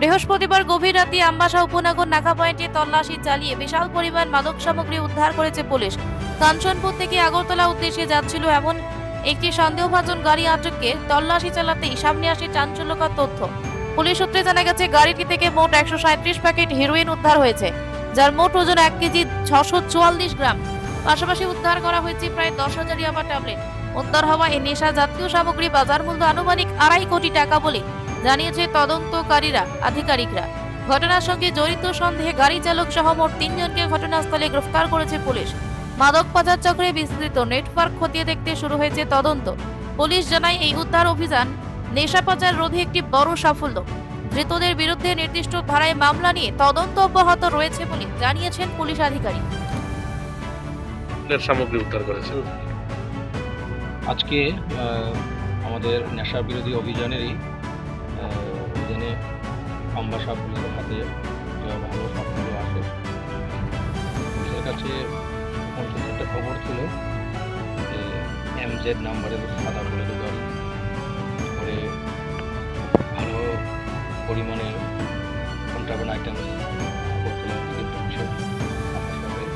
বৃহস্পতিবার গভীর রাতে আম্বাসা উপনগর নাকা পয়েন্টে তল্লাশি চালিয়ে বিশাল পরিমাণ মাদক সামগ্রী উদ্ধার করেছে পুলিশ। কাঞ্চনপুর থেকে আগরতলা উদ্দেশ্যে যাচ্ছিল এমন একটি সন্দেহভাজন গাড়ি আটককে তল্লাশি চালাতেই সামনে আসে চাঞ্চল্যকর তথ্য। পুলিশ সূত্রে জানা গেছে, গাড়িটি থেকে মোট একশো প্যাকেট হেরোইন উদ্ধার হয়েছে, যার মোট ওজন এক কেজি ছশো গ্রাম। পাশাপাশি উদ্ধার করা হয়েছে প্রায় দশ হাজার ইয়াবা ট্যাবলেট। উদ্ধার হওয়া এই নেশা জাতীয় সামগ্রী বাজার মূল্য আনুমানিক আড়াই কোটি টাকা বলে জানিয়েছে তদন্তকারীরা আধিকারিকরা। ঘটনার সঙ্গে জড়িত সন্দেহে গাড়ি চালক সহ মোট তিনজনকে ঘটনাস্থলে গ্রেফতার করেছে পুলিশ। মাদক পাচার চক্রে বিস্তৃত নেটওয়ার্ক খতিয়ে দেখতে শুরু হয়েছে তদন্ত। পুলিশ জানায় এই উদ্ধার অভিযান নেশা পাচার রোধে একটি বড় সাফল্য। ধৃতদের বিরুদ্ধে নির্দিষ্ট ধারায় মামলা নিয়ে তদন্ত অব্যাহত রয়েছে বলে জানিয়েছেন পুলিশ আধিকারিক। সামগ্রী উদ্ধার করেছে। আজকে আমাদের নেশা বিরোধী অভিযানেরই আমবাসা পুলিশের হাতে ভালো সাফল্য আসে পুলিশের কাছে পঞ্চাশ একটা খবর ছিল যে এম জেড নাম্বারের সাদা বুলেট গাড়ি করে ভালো পরিমাণে কন্ট্রাবেন্ট আইটেম করছিল থেকে ঢুকছে আমবাসা হয়ে।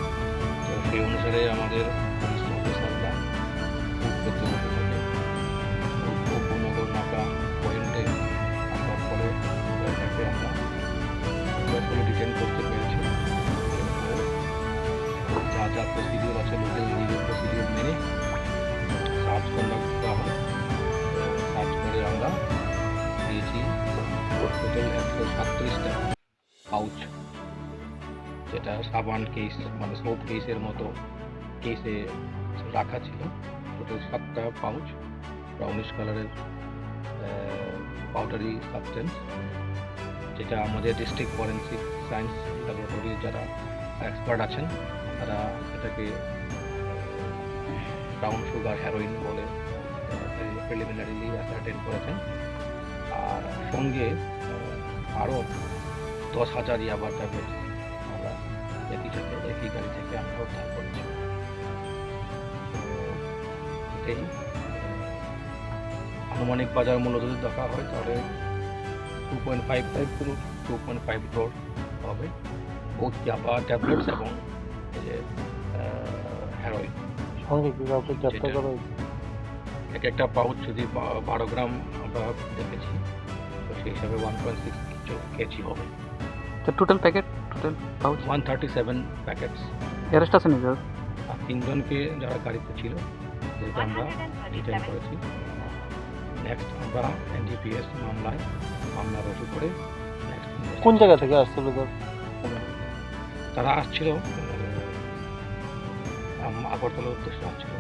তো সেই অনুসারে আমাদের যা প্রসিডিওর আছে লোকাল লিগেল প্রসিডিওর মেনে সার্চ কন্ডাক্ট করা হয় সার্চ করে আমরা দিয়েছি টোটাল একশো সাতত্রিশটা পাউচ যেটা সাবান কেস মানে সোপ কেসের মতো কেসে রাখা ছিল। টোটাল সাতটা পাউচ ব্রাউনিশ কালারের পাউডারি সাবস্টেন্স যেটা আমাদের ডিস্ট্রিক্ট ফরেন্সিক সায়েন্স ল্যাবরেটরির যারা এক্সপার্ট আছেন তারা এটাকে ব্রাউন সুগার হেরোইন বলে প্রিলিমিনারিলি অ্যাসার্টেন করেছেন। আর সঙ্গে আরও দশ হাজার ইয়াবার ট্যাবলেট আমরা একই সাথে, একই গাড়ি থেকে আমরা উদ্ধার করেছি। এটাই আনুমানিক বাজার মূল্য যদি দেখা হয়, তাহলে two point five five two two point five crore হবে। বোথ জাবা ট্যাবলেটস এবং যে হেরোইন সঙ্গে কি কাউকে গ্রেপ্তার করা হয়েছে? এক একটা পাউচ যদি বারো গ্রাম আমরা দেখেছি তো সেই হিসাবে ওয়ান পয়েন্ট সিক্স কেজি হবে। তো total packet total pouch? One thirty seven packets arrest আছে নাকি? আর তিনজনকে যারা গাড়িতে ছিল তাদেরকে আমরা ডিটেন করেছি। নেক্সট আমরা এনডিপিএস মামলায় মামলা রুজু করে কোন জায়গা থেকে আসছিল তারা আসছিল আগরতলার উদ্দেশ্যে আসছিল